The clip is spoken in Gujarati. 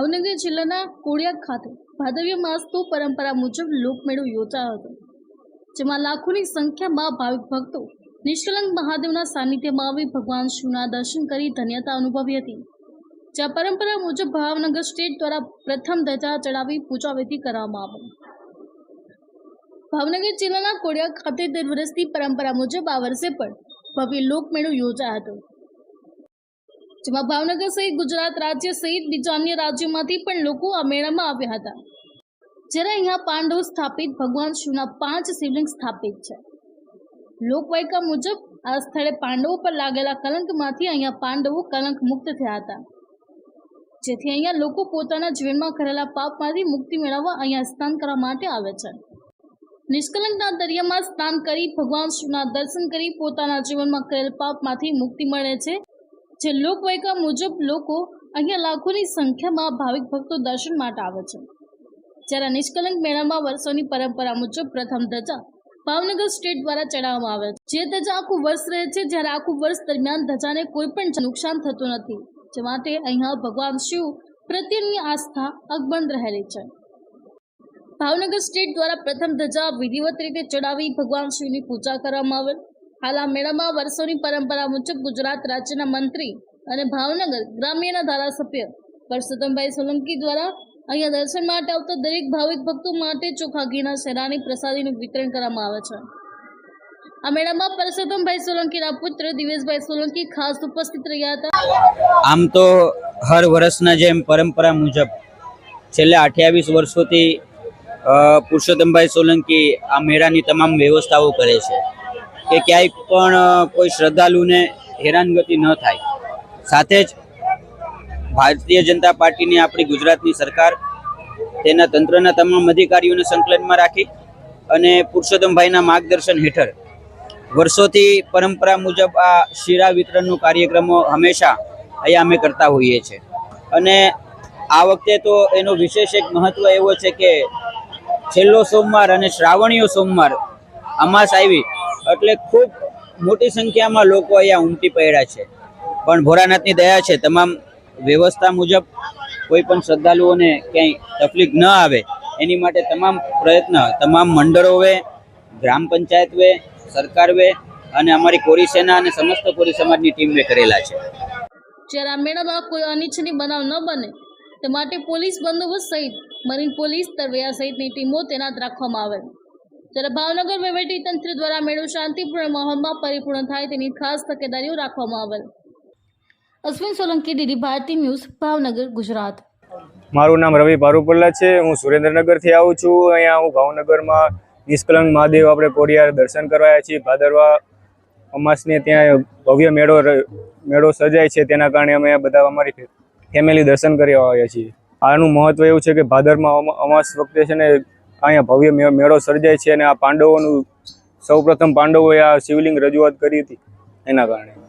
ભાવનગર જિલ્લાના કોડિયા ખાતે ભાદવ્ય માસતો પરંપરા મુજબ લોકમેળો યોજાયો હતો, જેમાં લાખોની સંખ્યામાં ભાવિક ભક્તો નિષ્કલંક મહાદેવના સાનિધ્યમાં આવી ભગવાન શિવના દર્શન કરી ધન્યતા અનુભવી હતી. જ્યાં પરંપરા મુજબ ભાવનગર સ્ટેટ દ્વારા પ્રથમ ધજા ચડાવી પૂજાવિધિ કરવામાં આવી. ભાવનગર જિલ્લાના કોડિયા ખાતે દર વર્ષની પરંપરા મુજબ આ વર્ષે પણ ભવ્ય લોકમેળો યોજાયો હતો. જેમાં ભાવનગર સહિત ગુજરાત રાજ્ય સહિત બીજા અન્ય રાજ્યોમાંથી પણ લોકો આ મેળામાં આવ્યા હતા. જ્યારે અહીંયા પાંડવ સ્થાપિત, ભગવાન શિવના પાંચ શિવલિંગ સ્થાપિત છે. લોકવાયકા મુજબ આ સ્થળે પાંડવો પર લાગેલા કલંકમાંથી અહીંયા પાંડવો કલંક મુક્ત થયા હતા. જેથી અહીંયા લોકો પોતાના જીવનમાં કરેલા પાપમાંથી મુક્તિ મેળવવા અહીંયા સ્નાન કરવા માટે આવે છે. નિષ્કલંકના દરિયામાં સ્નાન કરી ભગવાન શિવના દર્શન કરી પોતાના જીવનમાં કરેલ પાપમાંથી મુક્તિ મળે છે. જે લોકવાયકા મુજબ લોકો અહીંયા લાખોની સંખ્યામાં ભાવિક ભક્તો દર્શન માટે આવે છે. જ્યારે નિષ્કલંક મેળામાં વર્ષોની પરંપરા મુજબ પ્રથમ ધજા ભાવનગર સ્ટેટ દ્વારા ચડાવવામાં આવે છે. જે ધજા આખું વર્ષ રહે છે, જ્યારે આખું વર્ષ દરમિયાન ધજાને કોઈ પણ નુકસાન થતું નથી. જે માટે અહીંયા ભગવાન શિવ પ્રત્યેની આસ્થા અકબંધ રહેલી છે. ભાવનગર સ્ટેટ દ્વારા પ્રથમ ધજા વિધિવત રીતે ચડાવી ભગવાન શિવની પૂજા કરવામાં આવેલ હાલ આ મેળામાં વર્ષોની પરંપરા મુજબ ગુજરાત રાજ્યના મંત્રી અને ભાવનગર ગ્રામ્યના ધારાસભ્ય પરસોત્તમભાઈ સોલંકી દ્વારા અહીંયા દર્શન માટે આવતા દરેક ભાવિક ભક્તો માટે ચોખા ઘીના શેરાની પ્રસાદીનું વિતરણ કરવામાં આવે છે. આ મેળામાં પરસોત્તમભાઈ સોલંકીના પુત્ર દિવેશભાઈ સોલંકી ખાસ ઉપસ્થિત રહ્યા હતા. આમ તો હર વર્ષના જેમ પરંપરા મુજબ છેલ્લા અઠ્યાવીસ વર્ષોથી પુરુષોત્તમભાઈ સોલંકી આ મેળાની તમામ વ્યવસ્થાઓ કરે છે. કે ક્યાંય પણ કોઈ શ્રદ્ધાળુને હેરાનગતિ ન થાય. સાથે જ ભારતીય જનતા પાર્ટીની આપણી ગુજરાતની સરકાર તેના તંત્રના તમામ અધિકારીઓને સંકલનમાં રાખી અને પુરુષોત્તમભાઈના માર્ગદર્શન હેઠળ વર્ષોથી પરંપરા મુજબ આ શીરા વિતરણનો કાર્યક્રમો હંમેશા અહીંયા અમે કરતા હોઈએ છીએ અને આ વખતે તો એનો વિશેષ એક મહત્વ એવો છે કે છેલ્લો સોમવાર અને શ્રાવણીયો સોમવાર અમાસ આવી એટલે ખૂબ મોટી સંખ્યામાં લોકો અહીંયા ઉમટી પડ્યા છે. પણ ભોળાનાથની દયા છે. તમામ વ્યવસ્થા મુજબ કોઈ પણ શ્રદ્ધાળુઓને ક્યાંય તકલીફ ન આવે. એની માટે તમામ પ્રયત્ન તમામ મંડળોએ ગ્રામ પંચાયતવે સરકારવે અને અમારી કોરી સેના અને સમસ્ત કોરી સમાજની ટીમે કરેલા છે. જ્યારે આ મેળામાં કોઈ અનિચ્છનીય બનાવ ન બને, તે માટે પોલીસ બંદોબસ્ત સહિત, મરીન પોલીસ, તરવૈયા સહિતની ટીમો તૈનાત રાખવામાં આવે જ્યારે ભાવનગર વહીવટી તંત્ર દ્વારા મેળો શાંતિપૂર્ણ માહોલમાં પરિપૂર્ણ થાય તેની ખાસ તકેદારીઓ રાખવામાં આવેલ. Ashwin Solanki, DD Bharati news, Bhavnagar, Gujarat. મારું નામ રવિ પારુપલ્લા છે. હું સુરેન્દ્રનગરથી આવું છું. અહીંયા હું ભાવનગરમાં નિષ્કલંક મહાદેવ આપણે કોડિયાર દર્શન કરવા આવ્યા છીએ. ભાદરવા અમાસને ત્યાં ભવ્ય મેળો મેળો સર્જાય છે. તેના કારણે અમે બધા અમારી ફેમિલી દર્શન કરી આવ્યા છીએ. આનું મહત્વ એવું છે કે ભાદરમાં અમાસ વખતે છે ને અહીંયા ભવ્ય મેળો સર્જાય છે અને આ પાંડવોનું સૌપ્રથમ પાંડવોએ આ શિવલિંગ રજૂઆત કરી હતી. એના કારણે.